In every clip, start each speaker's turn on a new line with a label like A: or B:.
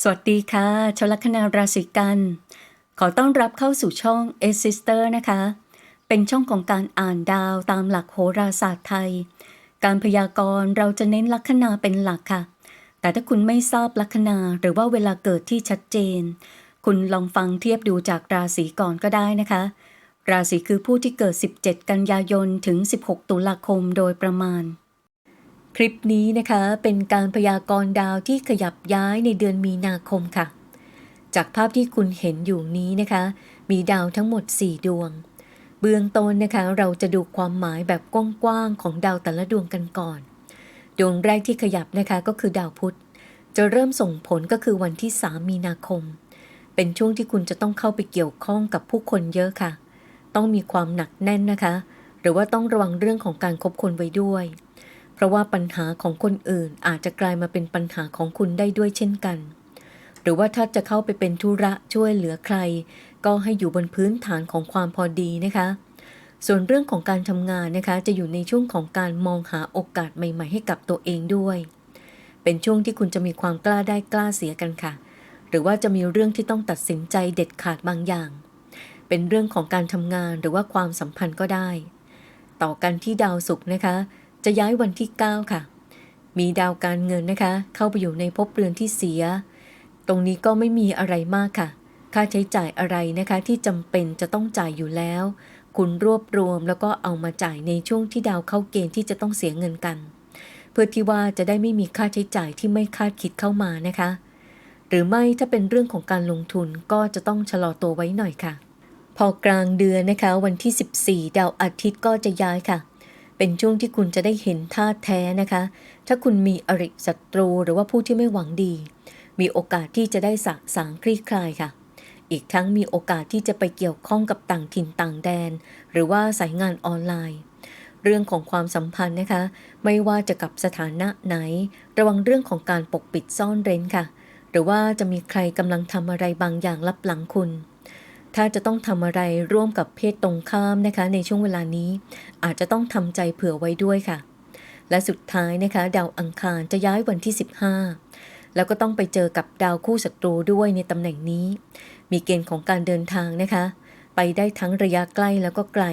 A: สวัสดีค่ะชลคนาราศีกัน ขอต้อนรับเข้าสู่ช่อง a s i s t e r นะคะ เป็นช่องของการอ่านดาวตามหลักโหราศาสตร์ไทย การพยากรณ์เราจะเน้นลัคนาเป็นหลักค่ะ แต่ถ้าคุณไม่ทราบลัคนาหรือว่าเวลาเกิดที่ชัดเจน คุณลองฟังเทียบดูจากราศีก่อนก็ได้นะคะ ราศีคือผู้ที่เกิด 17 กันยายนถึง 16 ตุลาคมโดยประมาณ คลิปนี้นะคะเป็นการพยากรณ์ดาวที่ขยับย้ายในเดือนมีนาคมค่ะ จากภาพที่คุณเห็นอยู่นี้นะคะ มีดาวทั้งหมด 4 ดวง เบื้องต้นนะคะเราจะดูความหมายแบบกว้างๆของดาวแต่ละดวงกันก่อน ดวงแรกที่ขยับนะคะก็คือดาวพุธ จะเริ่มส่งผลก็คือวันที่ 3 มีนาคม เป็นช่วงที่คุณจะต้องเข้าไปเกี่ยวข้องกับผู้คนเยอะค่ะ ต้องมีความหนักแน่นนะคะ หรือว่าต้องระวังเรื่องของการคบคนไว้ด้วย เพราะว่าปัญหาของคนอื่นอาจจะกลายมาเป็นปัญหาของคุณได้ด้วยเช่นกัน หรือว่าถ้าจะเข้าไปเป็นธุระช่วยเหลือใคร ก็ให้อยู่บนพื้นฐานของความพอดีนะคะ ส่วนเรื่องของการทำงานนะคะ จะอยู่ในช่วงของการมองหาโอกาสใหม่ ๆ ให้กับตัวเองด้วย เป็นช่วงที่คุณจะมีความกล้าได้กล้าเสียกันค่ะ หรือว่าจะมีเรื่องที่ต้องตัดสินใจเด็ดขาดบางอย่าง เป็นเรื่องของการทำงานหรือว่าความสัมพันธ์ก็ได้ ต่อกันที่ดาวศุกร์นะคะ จะย้ายวันที่ 9 ค่ะ มีดาวการเงินนะคะ เข้าไปอยู่ในภพเรือนที่เสีย ตรงนี้ก็ไม่มีอะไรมากค่ะ ค่าใช้จ่ายอะไรนะคะที่จำเป็นจะต้องจ่ายอยู่แล้ว คุณรวบรวมแล้วก็เอามาจ่ายในช่วงที่ดาวเข้าเกณฑ์ที่จะต้องเสียเงินกัน เพื่อที่ว่าจะได้ไม่มีค่าใช้จ่ายที่ไม่คาดคิดเข้ามานะคะ หรือไม่ถ้าเป็นเรื่องของการลงทุนก็จะต้องชะลอตัวไว้หน่อยค่ะ พอกลางเดือนนะคะ วันที่ 14 ดาวอาทิตย์ก็จะย้ายค่ะ เป็นช่วงที่คุณจะได้เห็นท่าแท้นะคะ ถ้าคุณมีอริศัตรูหรือว่าผู้ที่ไม่หวังดี มีโอกาสที่จะได้สะสางคลี่คลายค่ะ อีกทั้งมีโอกาสที่จะไปเกี่ยวข้องกับต่างถิ่นต่างแดน หรือว่าสายงานออนไลน์ เรื่องของความสัมพันธ์นะคะ ไม่ว่าจะกับสถานะไหน ระวังเรื่องของการปกปิดซ่อนเร้นค่ะ หรือว่าจะมีใครกำลังทำอะไรบางอย่างลับหลังคุณ ถ้าจะต้องทำอะไรร่วมกับเพศตรงข้ามนะคะ ในช่วงเวลานี้ อาจจะต้องทำใจเผื่อไว้ด้วยค่ะ และสุดท้ายนะคะ ดาวอังคารจะย้ายวันที่ 15 แล้วก็ต้องไปเจอกับดาวคู่ศัตรูด้วยในตำแหน่งนี้ มีเกณฑ์ของการเดินทางนะคะ ไปได้ทั้งระยะใกล้แล้วก็ไกล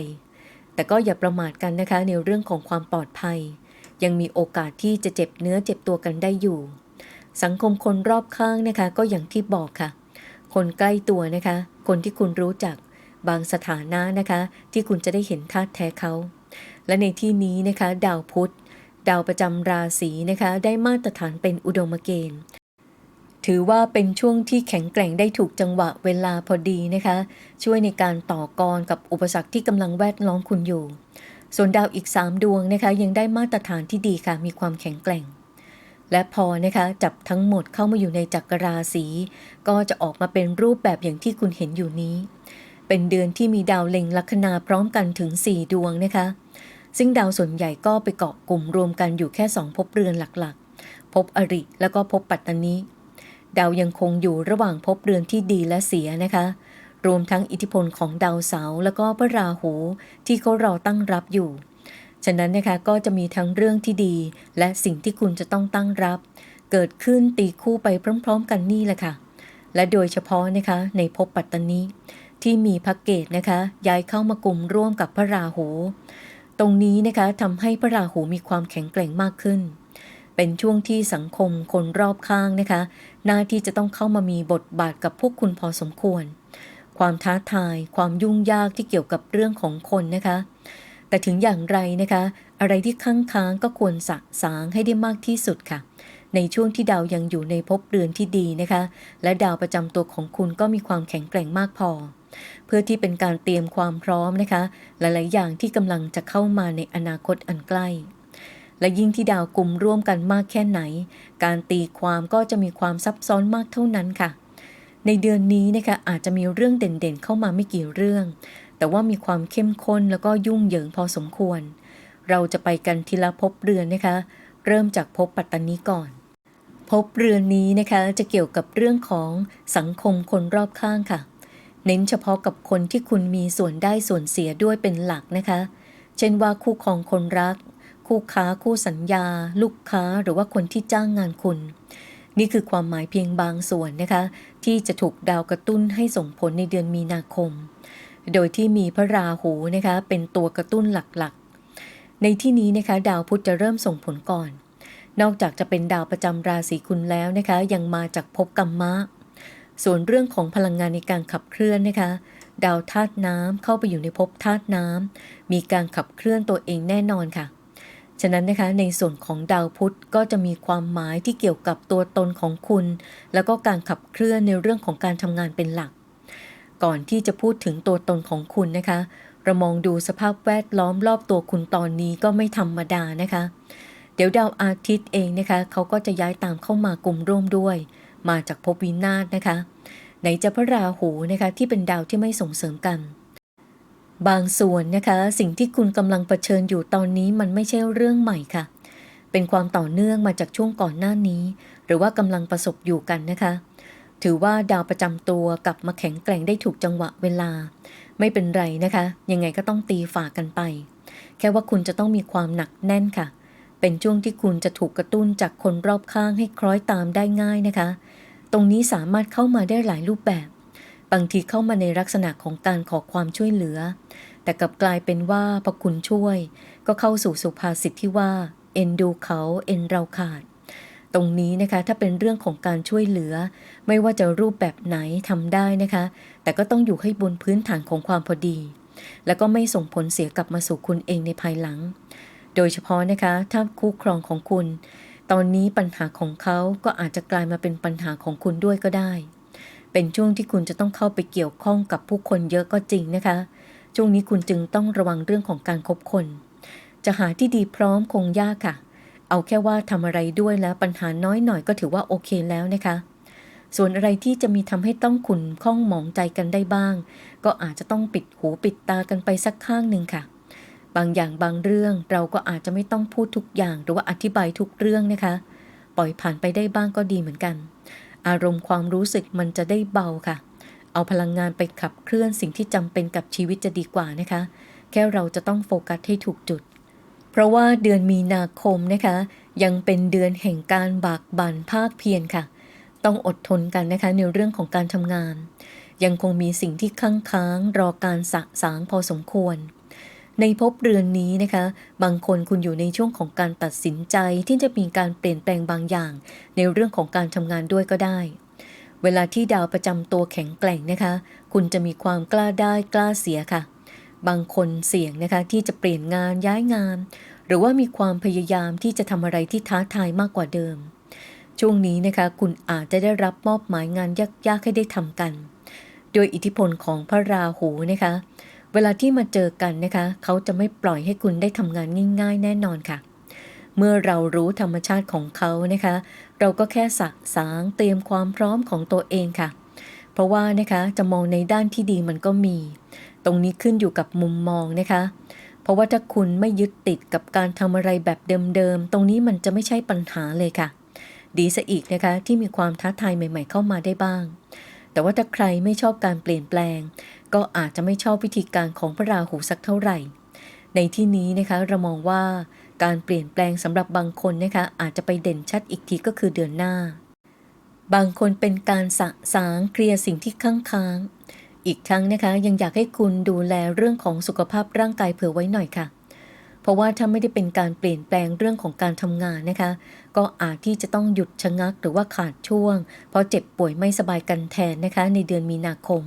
A: แต่ก็อย่าประมาทกันนะคะ ในเรื่องของความปลอดภัย ยังมีโอกาสที่จะเจ็บเนื้อเจ็บตัวกันได้อยู่ สังคมคนรอบข้างนะคะ ก็อย่างที่บอกค่ะ คนใกล้ตัวนะคะ คนที่คุณรู้จัก บางสถานะนะคะ ที่คุณจะได้เห็นท่าแท้เขา และในที่นี้นะคะ ดาวพุธ ดาวประจำราศีนะคะ ได้มาตรฐานเป็นอุดมเกณฑ์ ถือว่าเป็นช่วงที่แข็งแกร่งได้ถูกจังหวะเวลาพอดีนะคะ ช่วยในการต่อกรกับอุปสรรคที่กำลังแวดล้อมคุณอยู่ ส่วนดาวอีก 3 ดวงนะคะ ยังได้มาตรฐานที่ดีค่ะมีความแข็งแกร่ง และพอนะคะจับทั้งหมดเข้ามาอยู่ในจักรราศีก็จะออกมาเป็นรูปแบบอย่างที่คุณเห็นอยู่นี้ เป็นเดือนที่มีดาวเล็งลัคนาพร้อมกันถึง 4 ดวงนะคะ ซึ่งดาวส่วนใหญ่ก็ไปเกาะกลุ่มรวมกันอยู่แค่ 2 ภพเรือนหลักๆ ภพอริแล้วก็ภพปัตตานีดาวยังคงอยู่ระหว่างภพเรือนที่ดีและเสียนะคะ รวมทั้งอิทธิพลของดาวเสาร์แล้วก็พระราหูที่เขารอตั้งรับอยู่ะนั้นนะคะก็จะมีทั้งเรื่องที่ดี และสิ่งที่คุณจะต้องตั้งรับ เกิดขึ้นตีคู่ไปพร้อม ๆ กันนี่แหละค่ะ และโดยเฉพาะนะคะในภพปัตตานีที่มีพักเกตนะคะย้ายเข้ามากลุ่มร่วมกับพระราหู ตรงนี้นะคะทำให้พระราหูมีความแข็งแกร่งมากขึ้น เป็นช่วงที่สังคมคนรอบข้างนะคะ หน้าที่จะต้องเข้ามามีบทบาทกับพวกคุณพอสมควร ความท้าทาย ความยุ่งยากที่เกี่ยวกับเรื่องของคนนะคะ แต่ถึงอย่างไรนะคะ อะไรที่ค้างค้างก็ควรสะสางให้ได้มากที่สุดค่ะ ในช่วงที่ดาวยังอยู่ในภพเรือนที่ดีนะคะ และดาวประจำตัวของคุณก็มีความแข็งแกร่งมากพอ เพื่อที่เป็นการเตรียมความพร้อมนะคะ หลาย ๆ อย่างที่กำลังจะเข้ามาในอนาคตอันใกล้และยิ่งที่ดาวกลุ่มร่วมกันมากแค่ไหน การตีความก็จะมีความซับซ้อนมากเท่านั้นค่ะ ในเดือนนี้นะคะอาจจะมีเรื่องเด่นๆ เข้ามาไม่กี่เรื่อง แต่ว่ามีความเข้มข้นแล้วก็ยุ่งเหยิงพอสมควร เราจะไปกันทีละภพเรือนนะคะ เริ่มจากภพปัตตานีก่อนภพเรือนนี้นะคะจะเกี่ยวกับเรื่องของสังคมคนรอบข้างค่ะ เน้นเฉพาะกับคนที่คุณมีส่วนได้ส่วนเสียด้วยเป็นหลักนะคะ เช่นว่าคู่ครองคนรัก คู่ค้าคู่สัญญา ลูกค้าหรือว่าคนที่จ้างงานคุณ นี่คือความหมายเพียงบางส่วนนะคะ ที่จะถูกดาวกระตุ้นให้ส่งผลในเดือนมีนาคม โดยที่มีพระราหูนะคะเป็นตัวกระตุ้นหลักๆ ในที่นี้นะคะดาวพุธจะเริ่มส่งผลก่อน นอกจากจะเป็นดาวประจำราศีคุณแล้วนะคะ ยังมาจากภพกรรมะ ส่วนเรื่องของพลังงานในการขับเคลื่อนนะคะ ดาวธาตุน้ำเข้าไปอยู่ในภพธาตุน้ำมีการขับเคลื่อนตัวเองแน่นอนค่ะฉะนั้นนะคะในส่วนของดาวพุธก็จะมีความหมายที่เกี่ยวกับตัวตนของคุณ แล้วก็การขับเคลื่อนในเรื่องของการทำงานเป็นหลัก ก่อนที่จะพูดถึงตัวตนของคุณนะคะเรามองดูสภาพแวดล้อมรอบตัวคุณตอนนี้ก็ไม่ธรรมดานะคะ เดี๋ยวดาวอาทิตย์เองนะคะเขาก็จะย้ายตามเข้ามากลุ่มร่วมด้วย มาจากภพวินาศนะคะไหนจะพระราหูนะคะที่เป็นดาวที่ไม่ส่งเสริมกัน บางส่วนนะคะ สิ่งที่คุณกำลังเผชิญอยู่ตอนนี้มันไม่ใช่เรื่องใหม่ค่ะ เป็นความต่อเนื่องมาจากช่วงก่อนหน้านี้ หรือว่ากำลังประสบอยู่กันนะคะ ถือว่าดาวประจำตัวกลับมาแข็งแกร่งได้ถูกจังหวะเวลา ไม่เป็นไรนะคะ ยังไงก็ต้องตีฝากกันไป แค่ว่าคุณจะต้องมีความหนักแน่นค่ะ เป็นช่วงที่คุณจะถูกกระตุ้นจากคนรอบข้างให้คล้อยตามได้ง่ายนะคะ ตรงนี้สามารถเข้ามาได้หลายรูปแบบ บางทีเข้ามาในลักษณะของการขอความช่วยเหลือ แต่กลับกลายเป็นว่าพอคุณช่วย ก็เข้าสู่สุภาษิตที่ว่า เอ็นดูเขาเอ็นเราขาด ตรงนี้นะคะถ้าเป็นเรื่องของการช่วยเหลือ ไม่ว่าจะรูปแบบไหนทำได้นะคะ แต่ก็ต้องอยู่ให้บนพื้นฐานของความพอดี แล้วก็ไม่ส่งผลเสียกลับมาสู่คุณเองในภายหลัง โดยเฉพาะนะคะถ้าคู่ครองของคุณ ตอนนี้ปัญหาของเขาก็อาจจะกลายมาเป็นปัญหาของคุณด้วยก็ได้ เป็นช่วงที่คุณจะต้องเข้าไปเกี่ยวข้องกับผู้คนเยอะก็จริงนะคะ ช่วงนี้คุณจึงต้องระวังเรื่องของการคบคน จะหาที่ดีพร้อมคงยากค่ะ เอาแค่ว่าทำอะไรด้วยแล้วปัญหาน้อยหน่อยก็ถือว่าโอเคแล้วนะคะ ส่วนอะไรที่จะมีทำให้ต้องขุนข้องหมองใจกันได้บ้าง ก็อาจจะต้องปิดหูปิดตากันไปสักข้างหนึ่งค่ะ บางอย่างบางเรื่องเราก็อาจจะไม่ต้องพูดทุกอย่าง หรือว่าอธิบายทุกเรื่องนะคะ ปล่อยผ่านไปได้บ้างก็ดีเหมือนกัน อารมณ์ความรู้สึกมันจะได้เบาค่ะ เอาพลังงานไปขับเคลื่อนสิ่งที่จำเป็นกับชีวิตจะดีกว่านะคะ แค่เราจะต้องโฟกัสให้ถูกจุด เพราะว่าเดือนมีนาคมนะคะ ยังเป็นเดือนแห่งการบากบั่นภาคเพียรค่ะ ต้องอดทนกันนะคะในเรื่องของการทำงาน ยังคงมีสิ่งที่ค้างค้างรอการสะสางพอสมควร ในภพเรือนนี้นะคะ บางคนคุณอยู่ในช่วงของการตัดสินใจที่จะมีการเปลี่ยนแปลงบางอย่าง ในเรื่องของการทำงานด้วยก็ได้เวลาที่ดาวประจำตัวแข็งแกร่งนะคะ คุณจะมีความกล้าได้กล้าเสียค่ะ บางคนเสี่ยงนะคะที่จะเปลี่ยนงานย้ายงาน หรือว่ามีความพยายามที่จะทำอะไรที่ท้าทายมากกว่าเดิม ช่วงนี้นะคะคุณอาจจะได้รับมอบหมายงานยากๆให้ได้ทำกัน โดยอิทธิพลของพระราหูนะคะ เวลาที่มาเจอกันนะคะ เขาจะไม่ปล่อยให้คุณได้ทำงานง่าย ๆ แน่นอนค่ะ เมื่อเรารู้ธรรมชาติของเขานะคะ เราก็แค่สะสางเตรียมความพร้อมของตัวเองค่ะ เพราะว่านะคะจะมองในด้านที่ดีมันก็มี ตรงนี้ขึ้นอยู่กับมุมมองนะคะ เพราะว่าถ้าคุณไม่ยึดติดกับการทำอะไรแบบเดิมๆ ตรงนี้มันจะไม่ใช่ปัญหาเลยค่ะ ดีซะอีกนะคะที่มีความท้าทายใหม่ ๆ เข้ามาได้บ้าง แต่ว่าถ้าใครไม่ชอบการเปลี่ยนแปลง ก็อาจจะไม่ชอบวิธีการของพระราหูสักเท่าไหร่ ในที่นี้นะคะเรามองว่าการเปลี่ยนแปลงสำหรับบางคนนะคะอาจจะไปเด่นชัดอีกทีก็คือเดือนหน้า บางคนเป็นการสะสางเคลียร์สิ่งที่ค้างค้าง อีกทั้งนะคะยังอยากให้คุณดูแลเรื่องของสุขภาพร่างกายเผื่อไว้หน่อยค่ะ เพราะว่าถ้าไม่ได้เป็นการเปลี่ยนแปลงเรื่องของการทำงานนะคะ ก็อาจที่จะต้องหยุดชะงักหรือว่าขาดช่วง เพราะเจ็บป่วยไม่สบายกันแทนนะคะ ในเดือนมีนาคม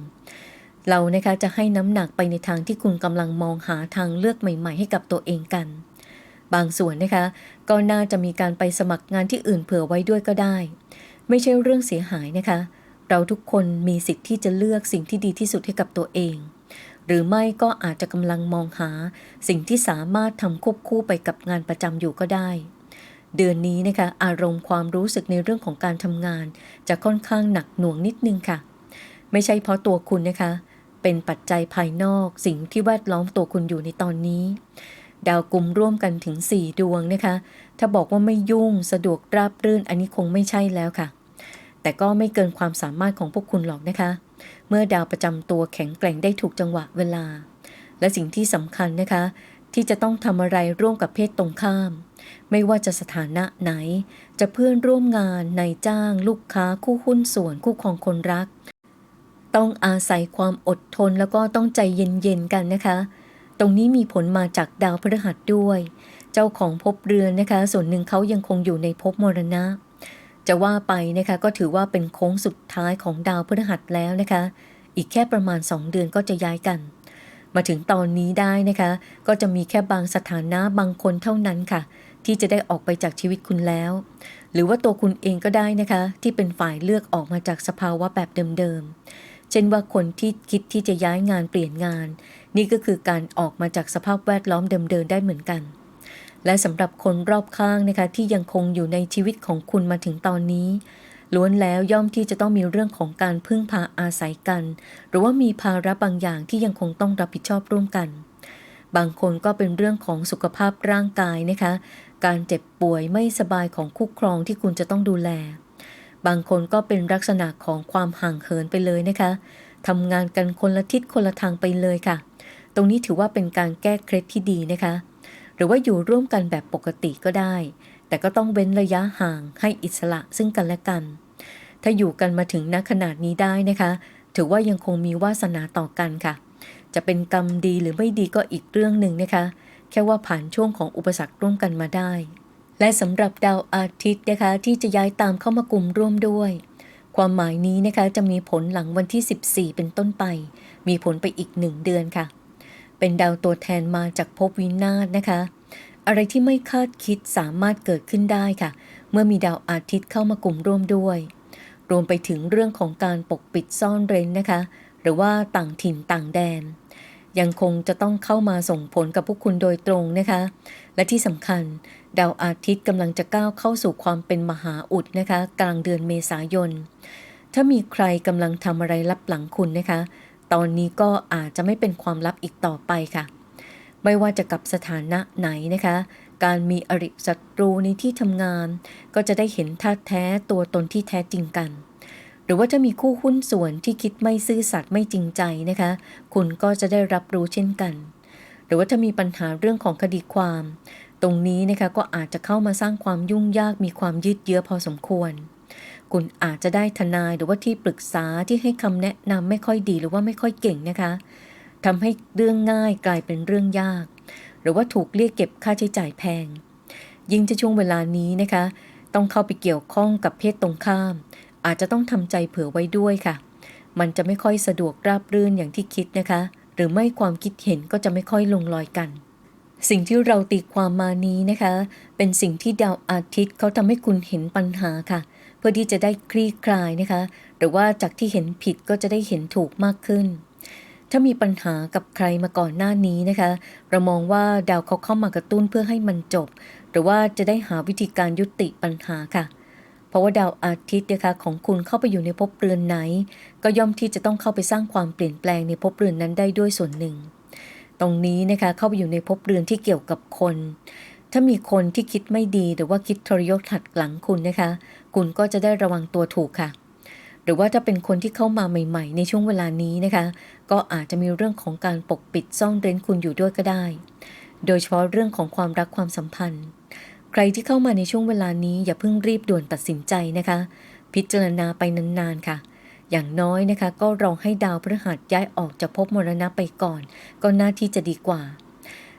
A: เรานะคะจะให้น้ำหนักไปในทางที่คุณกำลังมองหาทางเลือกใหม่ ๆ ให้กับตัวเองกัน บางส่วนนะคะ ก็น่าจะมีการไปสมัครงานที่อื่นเผื่อไว้ด้วยก็ได้ ไม่ใช่เรื่องเสียหายนะคะเเราทุกคนมีสิทธิ์ที่จะเลือกสิ่งที่ดีที่สุดให้กับตัวเอง หรือไม่ก็อาจจะกำลังมองหาสิ่งที่สามารถทำควบคู่ไปกับงานประจำอยู่ก็ได้ เดือนนี้นะคะอารมณ์ความรู้สึกในเรื่องของการทำงาน จะค่อนข้างหนักหน่วงนิดนึงค่ะ ไม่ใช่เพราะตัวคุณนะคะ เป็นปัจจัยภายนอกสิ่งที่แวดล้อมตัวคุณอยู่ในตอนนี้ดาวกลุ่มร่วมกันถึง 4 ดวงนะคะ ถ้าบอกว่าไม่ยุ่งสะดวกราบรื่นอันนี้คงไม่ใช่แล้วค่ะ แต่ก็ไม่เกินความสามารถของพวกคุณหรอกนะคะ เมื่อดาวประจำตัวแข็งแกร่งได้ถูกจังหวะเวลา และสิ่งที่สำคัญนะคะ ที่จะต้องทำอะไรร่วมกับเพศตรงข้าม ไม่ว่าจะสถานะไหน จะเพื่อนร่วมงานนายจ้าง ลูกค้าคู่หุ้นส่วนคู่ครองคนรัก ต้องอาศัยความอดทนแล้วก็ต้องใจเย็นๆกันนะคะ ตรงนี้มีผลมาจากดาวพฤหัสด้วย เจ้าของภพเรือนนะคะ ส่วนหนึ่งเขายังคงอยู่ในภพมรณะ จะว่าไปนะคะก็ถือว่าเป็นโค้งสุดท้ายของดาวพฤหัสแล้วนะคะ อีกแค่ประมาณ 2 เดือนก็จะย้ายกัน มาถึงตอนนี้ได้นะคะ ก็จะมีแค่บางสถานะบางคนเท่านั้นค่ะ ที่จะได้ออกไปจากชีวิตคุณแล้ว หรือว่าตัวคุณเองก็ได้นะคะ ที่เป็นฝ่ายเลือกออกมาจากสภาวะแบบเดิมๆเช่นว่าคนที่คิดที่จะย้ายงานเปลี่ยนงาน นี่ก็คือการออกมาจากสภาพแวดล้อมเดิมๆได้เหมือนกัน และสำหรับคนรอบข้างนะคะที่ยังคงอยู่ในชีวิตของคุณมาถึงตอนนี้ ล้วนแล้วย่อมที่จะต้องมีเรื่องของการพึ่งพาอาศัยกัน หรือว่ามีภาระบางอย่างที่ยังคงต้องรับผิดชอบร่วมกัน บางคนก็เป็นเรื่องของสุขภาพร่างกายนะคะ การเจ็บป่วยไม่สบายของคู่ครองที่คุณจะต้องดูแล บางคนก็เป็นลักษณะของความห่างเหินไปเลยนะคะทำงานกันคนละทิศคนละทางไปเลยค่ะ ตรงนี้ถือว่าเป็นการแก้เคล็ดที่ดีนะคะ รือว่าอยู่ร่วมกันแบบปกติก็ได้ แต่ก็ต้องเว้นระยะห่างให้อิสระซึ่งกันและกัน ถ้าอยู่กันมาถึงณขนาดนี้ได้นะคะ ถือว่ายังคงมีวาสนาต่อกันค่ะ จะเป็นกรรมดีหรือไม่ดีก็อีกเรื่องหนึ่งนะคะ แค่ว่าผ่านช่วงของอุปสรรคร่วมกันมาได้ และสำหรับดาวอาทิตย์นะคะ ที่จะย้ายตามเข้ามากลุ่มร่วมด้วยความหมายนี้นะคะจะมีผลหลังวันที่ 14 เป็นต้นไป มีผลไปอีกหนึ่งเดือนค่ะ เป็นดาวตัวแทนมาจากภพวินาศนะคะ อะไรที่ไม่คาดคิดสามารถเกิดขึ้นได้ค่ะ เมื่อมีดาวอาทิตย์เข้ามากลุ่มร่วมด้วย รวมไปถึงเรื่องของการปกปิดซ่อนเร้นนะคะ หรือว่าต่างถิ่นต่างแดน ยังคงจะต้องเข้ามาส่งผลกับพวกคุณโดยตรงนะคะ และที่สำคัญ ดาวอาทิตย์กำลังจะก้าวเข้าสู่ความเป็นมหาอุดนะคะ กลางเดือนเมษายนถ้ามีใครกำลังทำอะไรลับหลังคุณนะคะ ตอนนี้ก็อาจจะไม่เป็นความลับอีกต่อไปค่ะ ไม่ว่าจะกับสถานะไหนนะคะ การมีอริศัตรูในที่ทำงาน ก็จะได้เห็นท่าแท้ตัวตนที่แท้จริงกัน หรือว่าจะมีคู่หุ้นส่วนที่คิดไม่ซื่อสัตย์ไม่จริงใจนะคะ คุณก็จะได้รับรู้เช่นกัน หรือว่าถ้ามีปัญหาเรื่องของคดีความ ตรงนี้นะคะก็อาจจะเข้ามาสร้างความยุ่งยากมีความยืดเยื้อพอสมควร คุณอาจจะได้ทนายหรือว่าที่ปรึกษาที่ให้คำแนะนำไม่ค่อยดีหรือว่าไม่ค่อยเก่งนะคะทำให้เรื่องง่ายกลายเป็นเรื่องยาก หรือว่าถูกเรียกเก็บค่าใช้จ่ายแพง ยิ่งจะช่วงเวลานี้นะคะ ต้องเข้าไปเกี่ยวข้องกับเพศตรงข้าม อาจจะต้องทำใจเผื่อไว้ด้วยค่ะ มันจะไม่ค่อยสะดวกราบรื่นอย่างที่คิดนะคะ หรือไม่ความคิดเห็นก็จะไม่ค่อยลงรอยกัน สิ่งที่เราตีความมานี้นะคะ เป็นสิ่งที่ดาวอาทิตย์เขาทำให้คุณเห็นปัญหาค่ะ เพื่อที่จะได้คลี่คลายนะคะ หรือว่าจากที่เห็นผิดก็จะได้เห็นถูกมากขึ้น ถ้ามีปัญหากับใครมาก่อนหน้านี้นะคะ เรามองว่าดาวเขาเข้ามากระตุ้นเพื่อให้มันจบ หรือว่าจะได้หาวิธีการยุติปัญหาค่ะเพราะว่าดาวอาทิตย์นะคะของคุณเข้าไปอยู่ในภพเรือนไหน ก็ย่อมที่จะต้องเข้าไปสร้างความเปลี่ยนแปลงในภพเรือนนั้นได้ด้วยส่วนหนึ่ง ตรงนี้นะคะเข้าไปอยู่ในภพเรือนที่เกี่ยวกับคน ถ้ามีคนที่คิดไม่ดีหรือว่าคิดทรยศหัดหลังคุณนะคะ คุณก็จะได้ระวังตัวถูกค่ะ หรือว่าถ้าเป็นคนที่เข้ามาใหม่ ๆ ในช่วงเวลานี้นะคะ ก็อาจจะมีเรื่องของการปกปิดซ่อนเร้นคุณอยู่ด้วยก็ได้ โดยเฉพาะเรื่องของความรักความสัมพันธ์ ใครที่เข้ามาในช่วงเวลานี้อย่าเพิ่งรีบด่วนตัดสินใจนะคะ พิจารณาไปนานๆค่ะ อย่างน้อยนะคะ ก็รองให้ดาวพฤหัสย้ายออกจากภพมรณะไปก่อน ก็น่าที่จะดีกว่า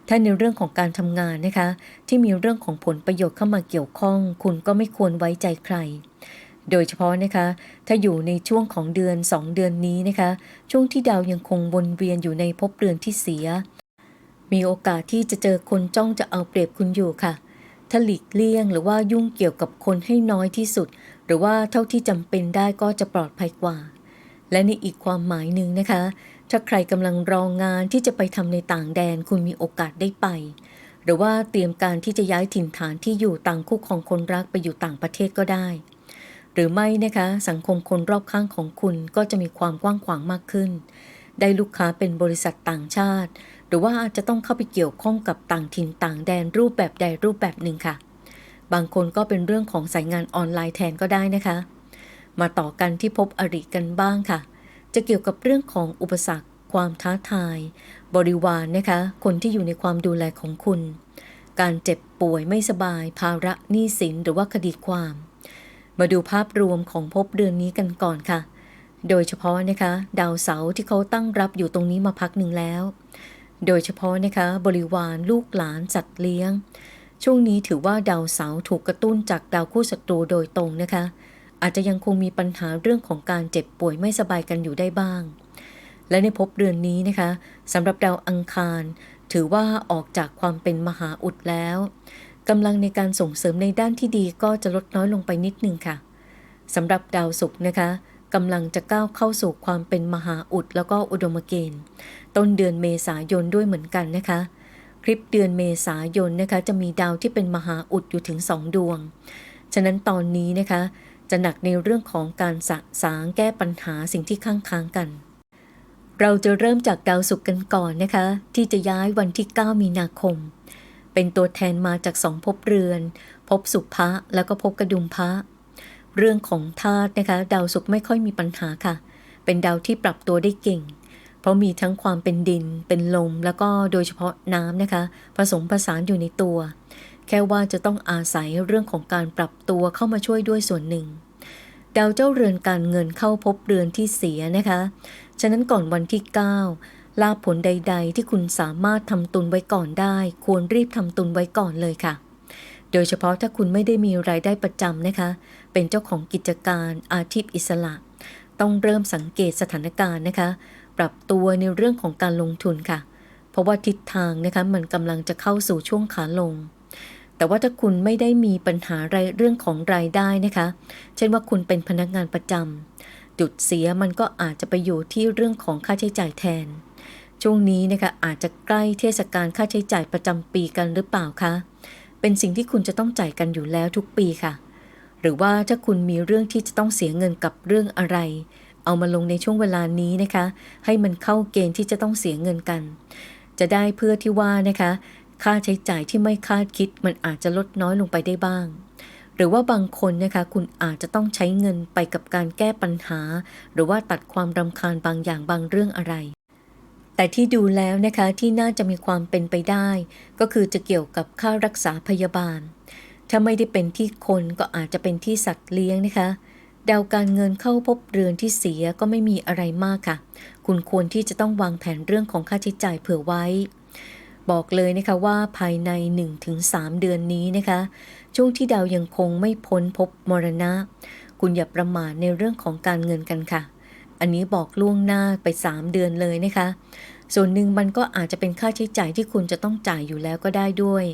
A: ถ้าในเรื่องของการทำงานนะคะ ที่มีเรื่องของผลประโยชน์เข้ามาเกี่ยวข้อง คุณก็ไม่ควรไว้ใจใคร โดยเฉพาะนะคะ ถ้าอยู่ในช่วงของเดือน 2 เดือนนี้นะคะ ช่วงที่ดาวยังคงวนเวียนอยู่ในภพเรือนที่เสีย มีโอกาสที่จะเจอคนจ้องจะเอาเปรียบคุณอยู่ค่ะถ้าหลีกเลี่ยงหรือว่ายุ่งเกี่ยวกับคนให้น้อยที่สุด หรือว่าเท่าที่จำเป็นได้ก็จะปลอดภัยกว่า และในอีกความหมายหนึ่งนะคะ ถ้าใครกำลังรองงานที่จะไปทำในต่างแดนคุณมีโอกาสได้ไป หรือว่าเตรียมการที่จะย้ายถิ่นฐานที่อยู่ต่างคู่ของคนรักไปอยู่ต่างประเทศก็ได้ หรือไม่นะคะสังคมคนรอบข้างของคุณก็จะมีความกว้างขวางมากขึ้น ได้ลูกค้าเป็นบริษัทต่างชาติ หรือว่าอาจจะต้องเข้าไปเกี่ยวข้องกับต่างถิ่นต่างแดนรูปแบบใดรูปแบบหนึ่งค่ะ บางคนก็เป็นเรื่องของสายงานออนไลน์แทนก็ได้นะคะ มาต่อกันที่พบอริกันบ้างค่ะ จะเกี่ยวกับเรื่องของอุปสรรค ความท้าทาย บริวารนะคะ คนที่อยู่ในความดูแลของคุณ การเจ็บป่วยไม่สบาย ภาระหนี้สินหรือว่าคดีความ มาดูภาพรวมของภพเดือนนี้กันก่อนค่ะ โดยเฉพาะนะคะ ดาวเสาร์ที่เขาตั้งรับอยู่ตรงนี้มาพักหนึ่งแล้ว โดยเฉพาะนะคะ บริวารลูกหลานสัตว์เลี้ยง ช่วงนี้ถือว่าดาวเสาร์ถูกกระตุ้นจากดาวคู่ศัตรูโดยตรงนะคะ อาจจะยังคงมีปัญหาเรื่องของการเจ็บป่วยไม่สบายกันอยู่ได้บ้าง และในภพเดือนนี้นะคะสำหรับดาวอังคาร ถือว่าออกจากความเป็นมหาอุดแล้วกำลังในการส่งเสริมในด้านที่ดีก็จะลดน้อยลงไปนิดนึงค่ะสำหรับดาวศุกร์นะคะกำลังจะก้าวเข้าสู่ความเป็นมหาอุดแล้วก็อุดมเกณฑ์ ต้นเดือนเมษายนด้วยเหมือนกันนะคะ คลิปเดือนเมษายนนะคะจะมีดาวที่เป็นมหาอุดอยู่ถึงสองดวง ฉะนั้นตอนนี้นะคะ จะหนักในเรื่องของการสะสางแก้ปัญหาสิ่งที่ข้างค้างกัน เราจะเริ่มจากดาวศุกร์กันก่อนนะคะ ที่จะย้ายวันที่ 9 มีนาคม เป็นตัวแทนมาจากสองภพเรือนภพสุภะแล้วก็ภพกระดุมพระเรื่องของธาตุนะคะ ดาวศุกร์ไม่ค่อยมีปัญหาค่ะ เป็นดาวที่ปรับตัวได้เก่ง เพราะมีทั้งความเป็นดิน เป็นลม แล้วก็โดยเฉพาะน้ำนะคะ ผสมผสานอยู่ในตัว แค่ว่าจะต้องอาศัยเรื่องของการปรับตัวเข้ามาช่วยด้วยส่วนหนึ่ง ดาวเจ้าเรือนการเงินเข้าพบเรือนที่เสียนะคะ ฉะนั้นก่อนวันที่ 9 ลาผลใด ๆ ที่คุณสามารถทำตุนไว้ก่อนได้ ควรรีบทำตุนไว้ก่อนเลยค่ะโดยเฉพาะถ้าคุณไม่ได้มีรายได้ประจำนะคะ เป็นเจ้าของกิจการอาชีพอิสระ ต้องเริ่มสังเกตสถานการณ์นะคะ ปรับตัวในเรื่องของการลงทุนค่ะ เพราะว่าทิศทางนะคะมันกำลังจะเข้าสู่ช่วงขาลง แต่ว่าถ้าคุณไม่ได้มีปัญหารเรื่องของรายได้นะคะ เช่นว่าคุณเป็นพนักงานประจำจุดเสียมันก็อาจจะไปอยู่ที่เรื่องของค่าใช้จ่ายแทน ช่วงนี้นะคะอาจจะใกล้เทศกาลค่าใช้จ่ายประจำปีกันหรือเปล่าคะเป็นสิ่งที่คุณจะต้องจ่ายกันอยู่แล้วทุกปีค่ะ หรือว่าถ้าคุณมีเรื่องที่จะต้องเสียเงินกับเรื่องอะไร เอามาลงในช่วงเวลานี้นะคะ ให้มันเข้าเกณฑ์ที่จะต้องเสียเงินกัน จะได้เพื่อที่ว่านะคะ ค่าใช้จ่ายที่ไม่คาดคิดมันอาจจะลดน้อยลงไปได้บ้าง หรือว่าบางคนนะคะคุณอาจจะต้องใช้เงินไปกับการแก้ปัญหา หรือว่าตัดความรำคาญบางอย่างบางเรื่องอะไรแต่ที่ดูแล้วนะคะที่น่าจะมีความเป็นไปได้ ก็คือจะเกี่ยวกับค่ารักษาพยาบาล ถ้าไม่ได้เป็นที่คนก็อาจจะเป็นที่สัตว์เลี้ยงนะคะ ดาวการเงินเข้าพบเรือนที่เสียก็ไม่มีอะไรมากค่ะ คุณควรที่จะต้องวางแผนเรื่องของค่าใช้จ่ายเผื่อไว้ บอกเลยนะคะว่าภายใน 1-3 เดือนนี้นะคะ ช่วงที่ดาวยังคงไม่พ้นพบมรณะ คุณอย่าประมาทในเรื่องของการเงินกันค่ะ อันนี้บอกล่วงหน้าไป 3 เดือนเลยนะคะ ส่วนหนึ่งมันก็อาจจะเป็นค่าใช้จ่ายที่คุณจะต้องจ่ายอยู่แล้วก็ได้ด้วย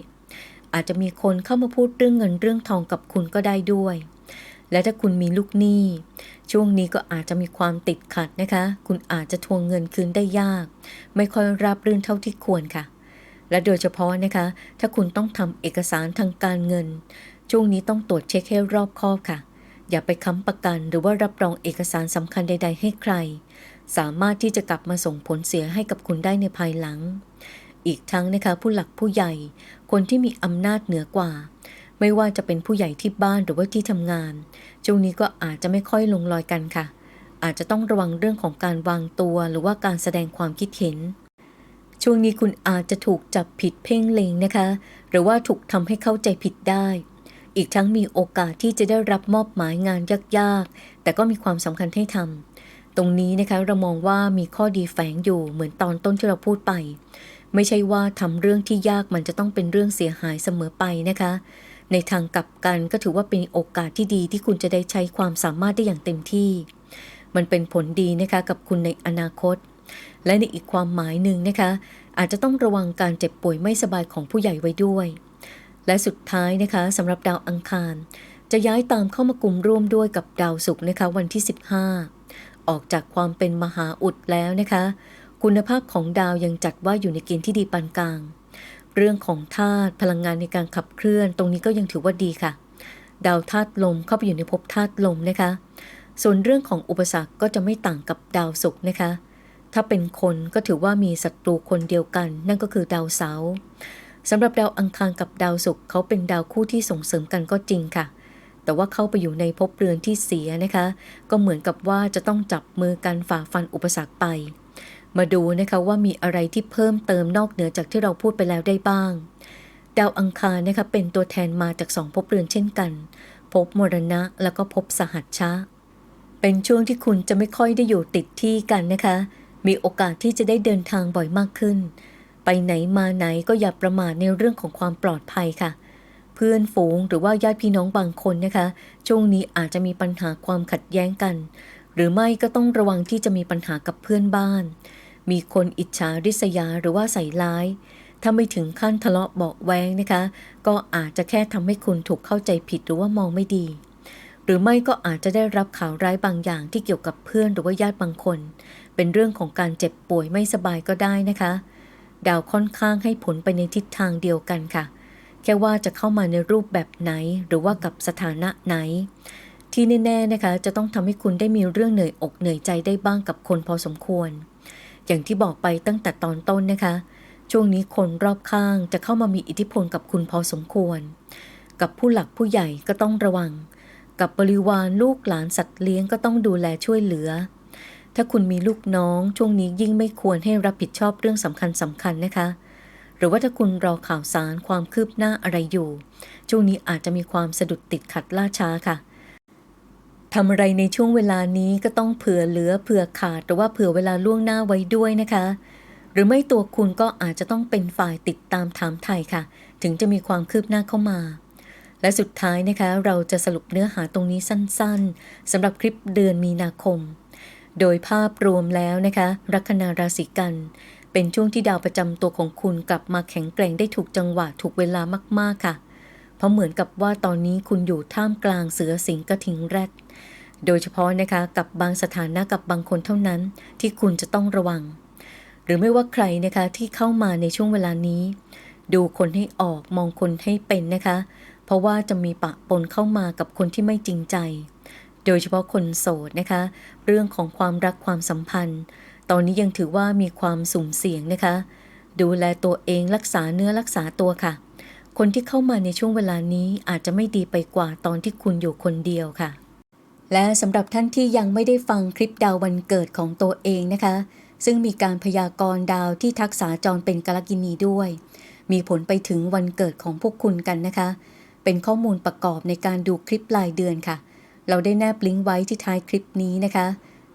A: อาจจะมีคนเข้ามาพูดเรื่องเงินเรื่องทองกับคุณก็ได้ด้วย และถ้าคุณมีลูกหนี้ ช่วงนี้ก็อาจจะมีความติดขัดนะคะ คุณอาจจะทวงเงินคืนได้ยาก ไม่ค่อยราบรื่นเท่าที่ควรค่ะ และโดยเฉพาะนะคะ ถ้าคุณต้องทำเอกสารทางการเงิน ช่วงนี้ต้องตรวจเช็คให้รอบคอบค่ะ อย่าไปค้ำประกันหรือว่ารับรองเอกสารสำคัญใด ๆ ให้ใคร สามารถที่จะกลับมาส่งผลเสียให้กับคุณได้ในภายหลัง อีกทั้งนะคะผู้หลักผู้ใหญ่ คนที่มีอำนาจเหนือกว่า ไม่ว่าจะเป็นผู้ใหญ่ที่บ้านหรือว่าที่ทำงาน ช่วงนี้ก็อาจจะไม่ค่อยลงรอยกันค่ะ อาจจะต้องระวังเรื่องของการวางตัวหรือว่าการแสดงความคิดเห็น ช่วงนี้คุณอาจจะถูกจับผิดเพ่งเลงนะคะ หรือว่าถูกทำให้เข้าใจผิดได้ อีกทั้งมีโอกาสที่จะได้รับมอบหมายงานยากๆ แต่ก็มีความสำคัญให้ทำตรงนี้นะคะเรามองว่ามีข้อดีแฝงอยู่เหมือนตอนต้นที่เราพูดไป ไม่ใช่ว่าทำเรื่องที่ยากมันจะต้องเป็นเรื่องเสียหายเสมอไปนะคะ ในทางกลับกันก็ถือว่าเป็นโอกาสที่ดีที่คุณจะได้ใช้ความสามารถได้อย่างเต็มที่ มันเป็นผลดีนะคะกับคุณในอนาคต และในอีกความหมายหนึ่งนะคะ อาจจะต้องระวังการเจ็บป่วยไม่สบายของผู้ใหญ่ไว้ด้วย และสุดท้ายนะคะสำหรับดาวอังคาร จะย้ายตามเข้ามากลุ่มร่วมด้วยกับดาวศุกร์นะคะวันที่ 15 ออกจากความเป็นมหาอุดแล้วนะคะ คุณภาพของดาวยังจัดว่าอยู่ในเกณฑ์ที่ดีปานกลาง เรื่องของธาตุพลังงานในการขับเคลื่อน ตรงนี้ก็ยังถือว่าดีค่ะ ดาวธาตุลมเข้าไปอยู่ในภพธาตุลมนะคะ ส่วนเรื่องของอุปสรรคก็จะไม่ต่างกับดาวศุกร์นะคะ ถ้าเป็นคนก็ถือว่ามีศัตรูคนเดียวกัน นั่นก็คือดาวเสาร์สำหรับดาวอังคารกับดาวศุกร์เขาเป็นดาวคู่ที่ส่งเสริมกันก็จริงค่ะ แต่ว่าเข้าไปอยู่ในภพเรือนที่เสียนะคะ ก็เหมือนกับว่าจะต้องจับมือกันฝ่าฟันอุปสรรคไป มาดูนะคะว่ามีอะไรที่เพิ่มเติมนอกเหนือจากที่เราพูดไปแล้วได้บ้าง ดาวอังคารนะคะเป็นตัวแทนมาจากสองภพเรือนเช่นกัน ภพมรณะแล้วก็ภพสหัชชะ เป็นช่วงที่คุณจะไม่ค่อยได้อยู่ติดที่กันนะคะ มีโอกาสที่จะได้เดินทางบ่อยมากขึ้น ไปไหนมาไหนก็อย่าประมาทในเรื่องของความปลอดภัยค่ะ เพื่อนฝูงหรือว่าญาติพี่น้องบางคนนะคะ ช่วงนี้อาจจะมีปัญหาความขัดแย้งกัน หรือไม่ก็ต้องระวังที่จะมีปัญหากับเพื่อนบ้าน มีคนอิจฉาริษยาหรือว่าใส่ร้าย ถ้าไม่ถึงขั้นทะเลาะเบาะแวงนะคะ ก็อาจจะแค่ทำให้คุณถูกเข้าใจผิดหรือว่ามองไม่ดี หรือไม่ก็อาจจะได้รับข่าวร้ายบางอย่างที่เกี่ยวกับเพื่อนหรือว่าญาติบางคน เป็นเรื่องของการเจ็บป่วยไม่สบายก็ได้นะคะ ดาวค่อนข้างให้ผลไปในทิศทางเดียวกันค่ะ แค่ว่าจะเข้ามาในรูปแบบไหน หรือว่ากับสถานะไหน ที่แน่ๆนะคะ จะต้องทำให้คุณได้มีเรื่องเหนื่อยอกเหนื่อยใจได้บ้างกับคนพอสมควร อย่างที่บอกไปตั้งแต่ตอนต้นนะคะ ช่วงนี้คนรอบข้างจะเข้ามามีอิทธิพลกับคุณพอสมควร กับผู้หลักผู้ใหญ่ก็ต้องระวัง กับบริวารลูกหลานสัตว์เลี้ยงก็ต้องดูแลช่วยเหลือ ถ้าคุณมีลูกน้องช่วงนี้ยิ่งไม่ควรให้รับผิดชอบเรื่องสำคัญสำคัญนะคะหรือว่าถ้าคุณรอข่าวสารความคืบหน้าอะไรอยู่ ช่วงนี้อาจจะมีความสะดุดติดขัดล่าช้าค่ะ ทำอะไรในช่วงเวลานี้ก็ต้องเผื่อเหลือเผื่อขาดหรือว่าเผื่อเวลาล่วงหน้าไว้ด้วยนะคะ หรือไม่ตัวคุณก็อาจจะต้องเป็นฝ่ายติดตามถามไทยค่ะ ถึงจะมีความคืบหน้าเข้ามา และสุดท้ายนะคะเราจะสรุปเนื้อหาตรงนี้สั้นๆสำหรับคลิปเดือนมีนาคม โดยภาพรวมแล้วนะคะ ลัคนาราศีกัน เป็นช่วงที่ดาวประจำตัวของคุณกลับมาแข็งแกร่งได้ถูกจังหวะถูกเวลามากๆค่ะ เพราะเหมือนกับว่าตอนนี้คุณอยู่ท่ามกลางเสือสิงกระทิงแรด โดยเฉพาะนะคะกับบางสถานะกับบางคนเท่านั้นที่คุณจะต้องระวัง หรือไม่ว่าใครนะคะที่เข้ามาในช่วงเวลานี้ ดูคนให้ออกมองคนให้เป็นนะคะ เพราะว่าจะมีปะปนเข้ามากับคนที่ไม่จริงใจ โดยเฉพาะคนโสดนะคะ เรื่องของความรักความสัมพันธ์ ตอนนี้ยังถือว่ามีความสุ่มเสี่ยงนะคะ ดูแลตัวเองรักษาเนื้อรักษาตัวค่ะ คนที่เข้ามาในช่วงเวลานี้อาจจะไม่ดีไปกว่าตอนที่คุณอยู่คนเดียวค่ะ และสำหรับท่านที่ยังไม่ได้ฟังคลิปดาววันเกิดของตัวเองนะคะ ซึ่งมีการพยากรณ์ดาวที่ทักษาจรเป็นกาลกินีด้วย มีผลไปถึงวันเกิดของพวกคุณกันนะคะ เป็นข้อมูลประกอบในการดูคลิปรายเดือนค่ะ เราได้แนบลิงก์ไว้ที่ท้ายคลิปนี้นะคะ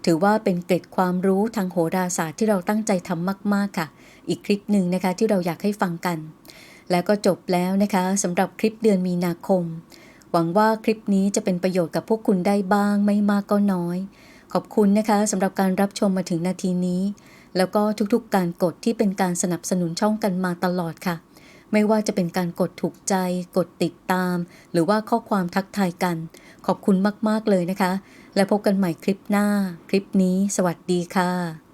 A: ถือว่าเป็นเกร็ดความรู้ทางโหราศาสตร์ที่เราตั้งใจทำมาก ๆ ค่ะ อีกคลิปหนึ่งนะคะที่เราอยากให้ฟังกัน แล้วก็จบแล้วนะคะสำหรับคลิปเดือนมีนาคม หวังว่าคลิปนี้จะเป็นประโยชน์กับพวกคุณได้บ้างไม่มากก็น้อย ขอบคุณนะคะสำหรับการรับชมมาถึงนาทีนี้ แล้วก็ทุกๆการกดที่เป็นการสนับสนุนช่องกันมาตลอดค่ะ ไม่ว่าจะเป็นการกดถูกใจ กดติดตาม หรือว่าข้อความทักทายกัน ขอบคุณมากๆเลยนะคะ และพบกันใหม่คลิปหน้า คลิปนี้ สวัสดีค่ะ